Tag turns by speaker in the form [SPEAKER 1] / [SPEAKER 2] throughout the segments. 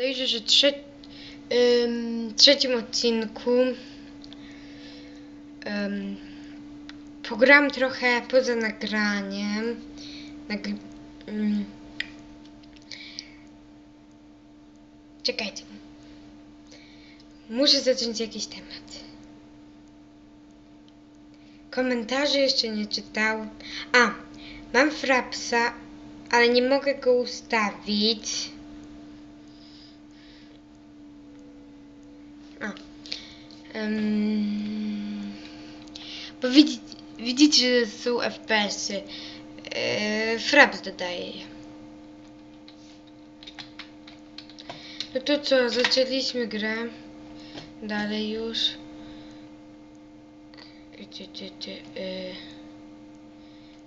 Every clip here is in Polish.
[SPEAKER 1] Dojrze, że trze ym, trzecim odcinku ym, pogram trochę poza nagraniem. Nagr ym. Czekajcie. Muszę zacząć jakiś temat. Komentarzy jeszcze nie czytał. A, mam frapsa, ale nie mogę go ustawić. A. Em, bo widzicie, widzicie, że są FPS-y. E, fraps dodaje je. No to co, zaczęliśmy grę. Dalej już. Gdzie, gdzie, gdzie, e.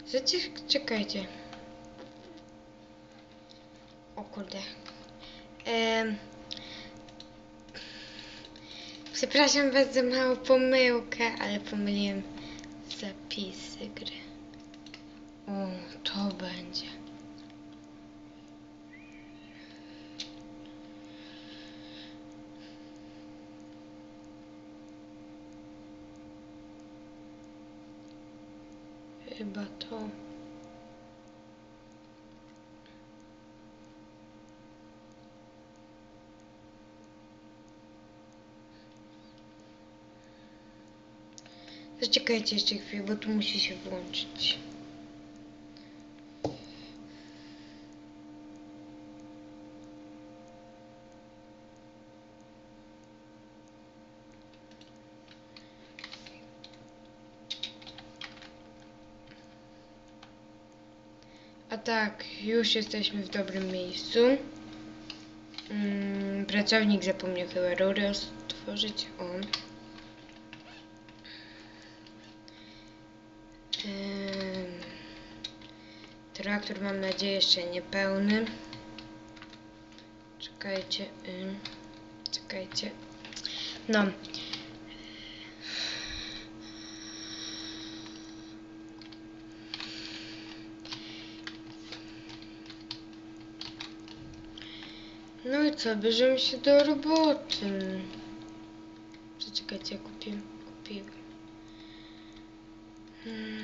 [SPEAKER 1] Zacie- Czekajcie. O kurde. Em, Przepraszam was za małą pomyłkę, ale pomyliłem zapisy gry. O, to będzie. Chyba to. Zaczekajcie jeszcze chwilę, bo tu musi się włączyć. A tak, już jesteśmy w dobrym miejscu. Mm, pracownik zapomniał chyba rury otworzyć. O. Traktor mam nadzieję jeszcze niepełny. Czekajcie. ym, Czekajcie. No. No i co, bierzemy się do roboty. Zaczekajcie, kupiłem, kupiłem. Mm.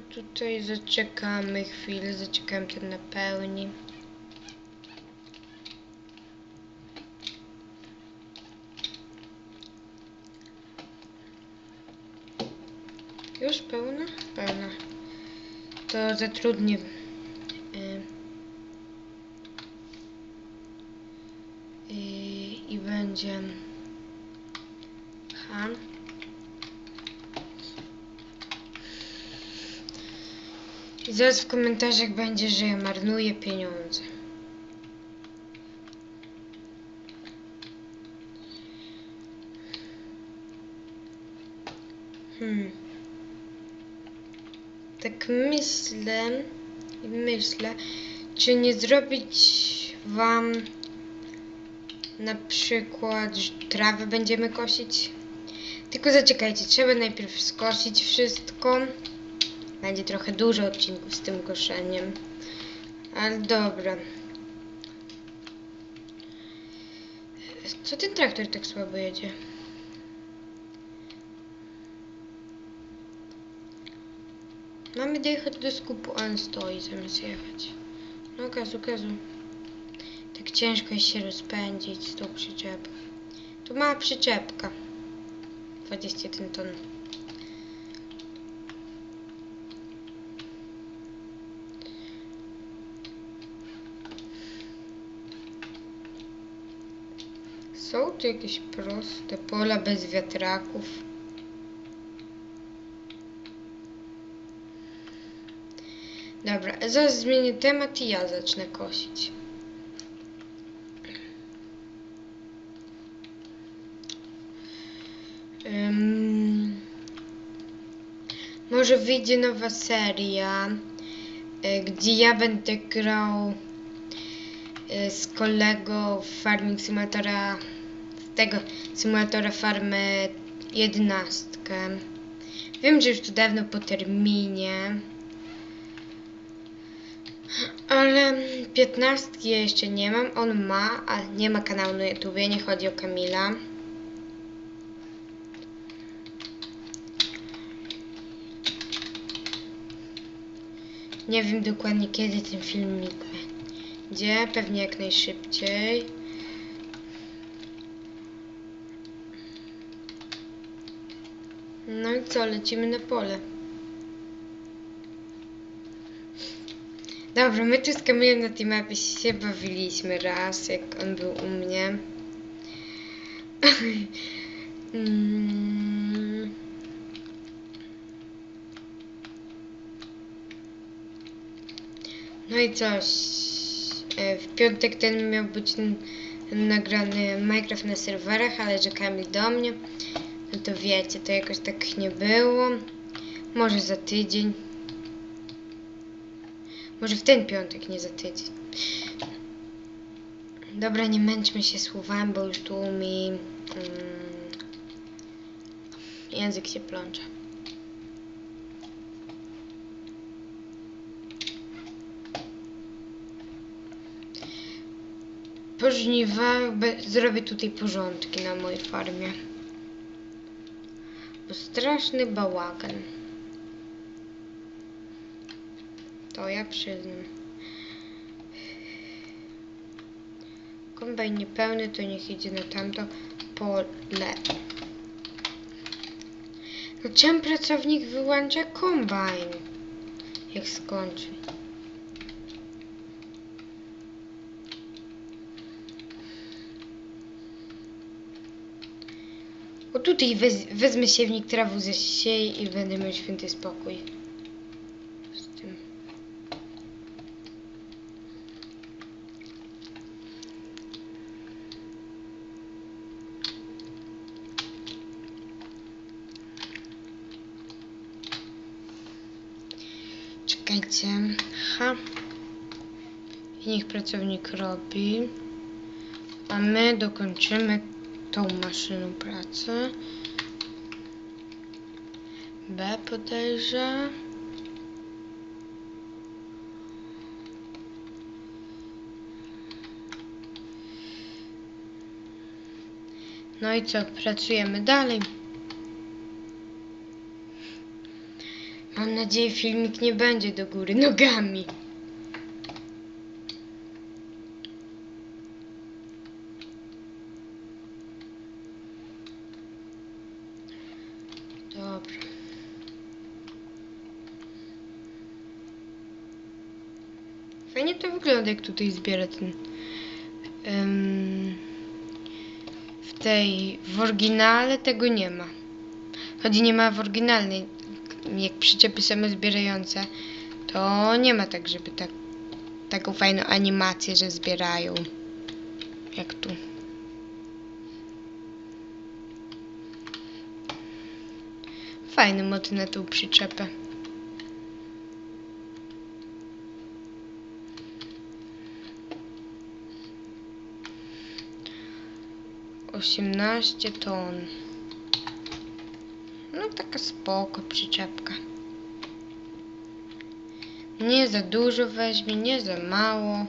[SPEAKER 1] Tutaj zaczekamy chwilę, zaczekam ten napełni. Już pełna? Pełna. To zatrudnię. y, y, I będzie Han. I zaraz w komentarzach będzie, że ja marnuję pieniądze. Hmm. Tak myślę i myślę, czy nie zrobić wam na przykład trawę będziemy kosić. Tylko zaczekajcie, trzeba najpierw skosić wszystko. Będzie trochę dużo odcinków z tym koszeniem. Ale dobra. Co ten traktor tak słabo jedzie? Mamy dojechać do skupu, on stoi zamiast jechać. No gazu, gazu. Tak ciężko jest się rozpędzić z tą przyczepą. Tu mała przyczepka. 21 ton. Są tu jakieś proste pola bez wiatraków? Dobra, zaraz zmienię temat i ja zacznę kosić. Ym, może wyjdzie nowa seria, y, gdzie ja będę grał y, z kolego Farming Simulatora, tego symulatora Farmy 11. Wiem, że już to dawno po terminie. Ale piętnastki jeszcze nie mam. On ma, ale nie ma kanału na YouTubie, nie chodzi o Kamila. Nie wiem dokładnie kiedy ten filmik będzie. Pewnie jak najszybciej. No i co, lecimy na pole. Dobra, my tu z Kamilem na tej mapie się bawiliśmy raz, jak on był u mnie. Mm. No i coś. E, W piątek ten miał być nagrany Minecraft na serwerach, ale że Kamil do mnie. No to wiecie, to jakoś tak nie było. Może za tydzień. Może w ten piątek, nie za tydzień. Dobra, nie męczmy się słowami, bo już tu mi mm, język się plącze. Po zrobię tutaj porządki na mojej farmie. Straszny bałagan. To ja przyznam. Kombajn niepełny, to niech idzie na tamto pole. No czemu pracownik wyłącza kombajn? Jak skończy. O tutaj wez, wezmę siewnik trawu ze siej i będę miał święty spokój. Z tym. Czekajcie. Ha. I niech pracownik robi. A my dokończymy tą maszyną pracę. B podejrzę. No i co, pracujemy dalej. Mam nadzieję, filmik nie będzie do góry nogami. Dobra. Fajnie to wygląda, jak tutaj zbiera ten. w tej. W oryginale tego nie ma. Chodzi nie ma w oryginalnej. Jak przyczepy samozbierające, to nie ma tak, żeby tak, taką fajną animację, że zbierają. Jak tu. Fajny mod na tą przyczepę. Osiemnaście ton. No taka spoko przyczepka. Nie za dużo weźmie, nie za mało.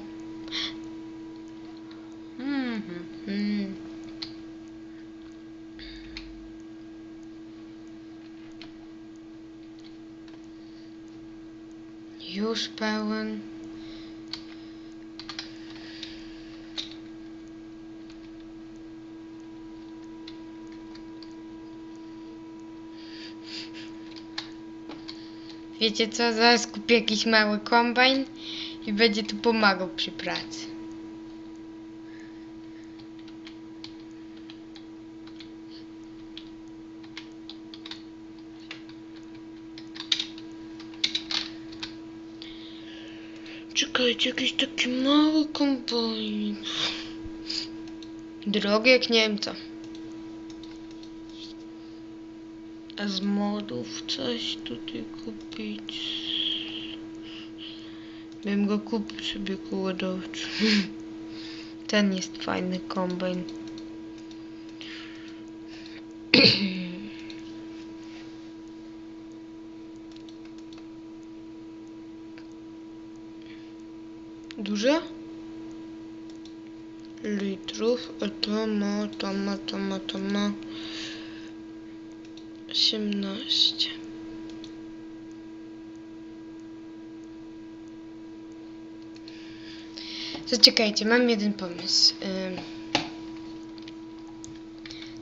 [SPEAKER 1] Mhm. Już pełen. Wiecie co, zaraz kupię jakiś mały kombajn i będzie tu pomagał przy pracy. Czekajcie, jakiś taki mały kombajn. Drogi jak Niemca. A z modów coś tutaj kupić. Bym go kupił sobie kołodowczy. Ten jest fajny kombajn. Duże? Litrów. A to ma, to ma, to ma, to ma. 18. Zaczekajcie, mam jeden pomysł.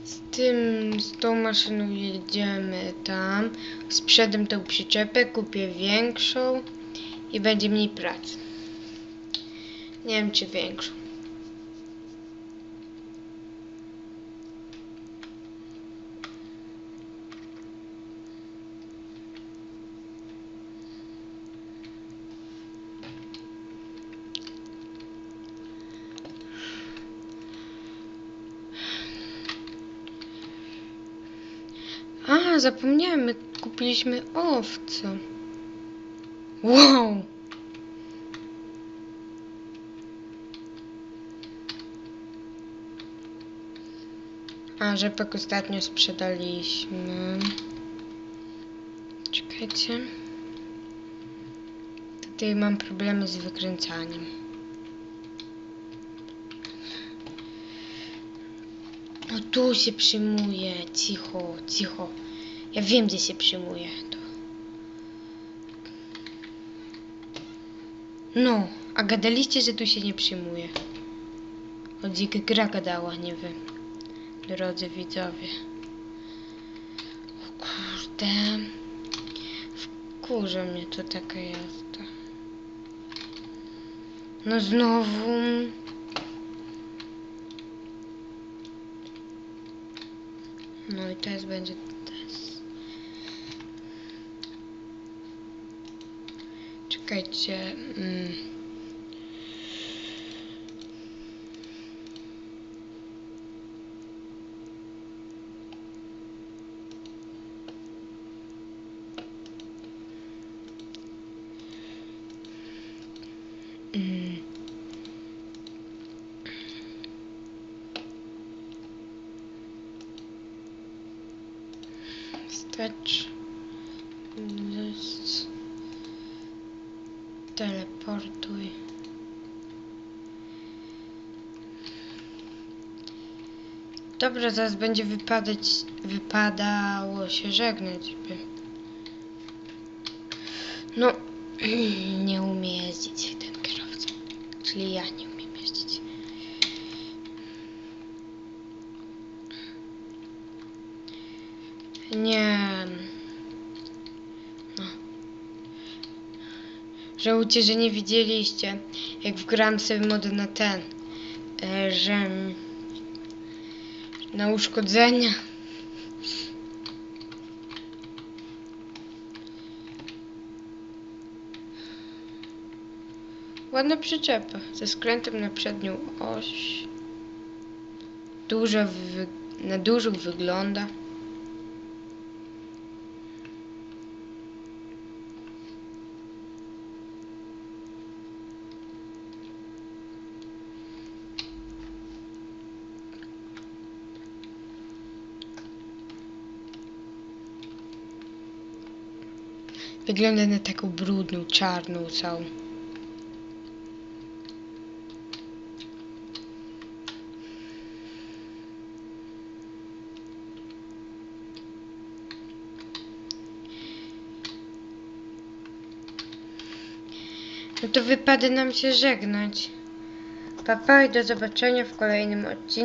[SPEAKER 1] Z tym, z tą maszyną jedziemy tam. Sprzedam tą przyczepę, kupię większą i będzie mniej pracy. Nie wiem, czy większą. Zapomniałem, my kupiliśmy owce. Wow! A, rzepek ostatnio sprzedaliśmy. Czekajcie. Tutaj mam problemy z wykręcaniem. O, tu się przyjmuje. Cicho, cicho. Ja wiem, gdzie się przyjmuje. To. No, a gadaliście, że tu się nie przyjmuje. O dzika gra gadała, nie wy. Drodzy widzowie. O kurde. Wkurza mnie to taka jazda. No znowu. No i teraz będzie test. Czekajcie. Mm. Mm. Wstecz. List. Teleportuj. Dobra, zaraz będzie wypadać, wypadało się żegnać. No, nie umie jeździć ten kierowca. Czyli ja nie umiem jeździć. Nie. No. Żałujcie, że nie widzieliście, jak wgrałem sobie modę na ten, e, że na uszkodzenia. Ładna przyczepa, ze skrętem na przednią oś. Duża, wy, na dużą wygląda. Wygląda na taką brudną, czarną całą. No to wypada nam się żegnać. Pa, pa i do zobaczenia w kolejnym odcinku.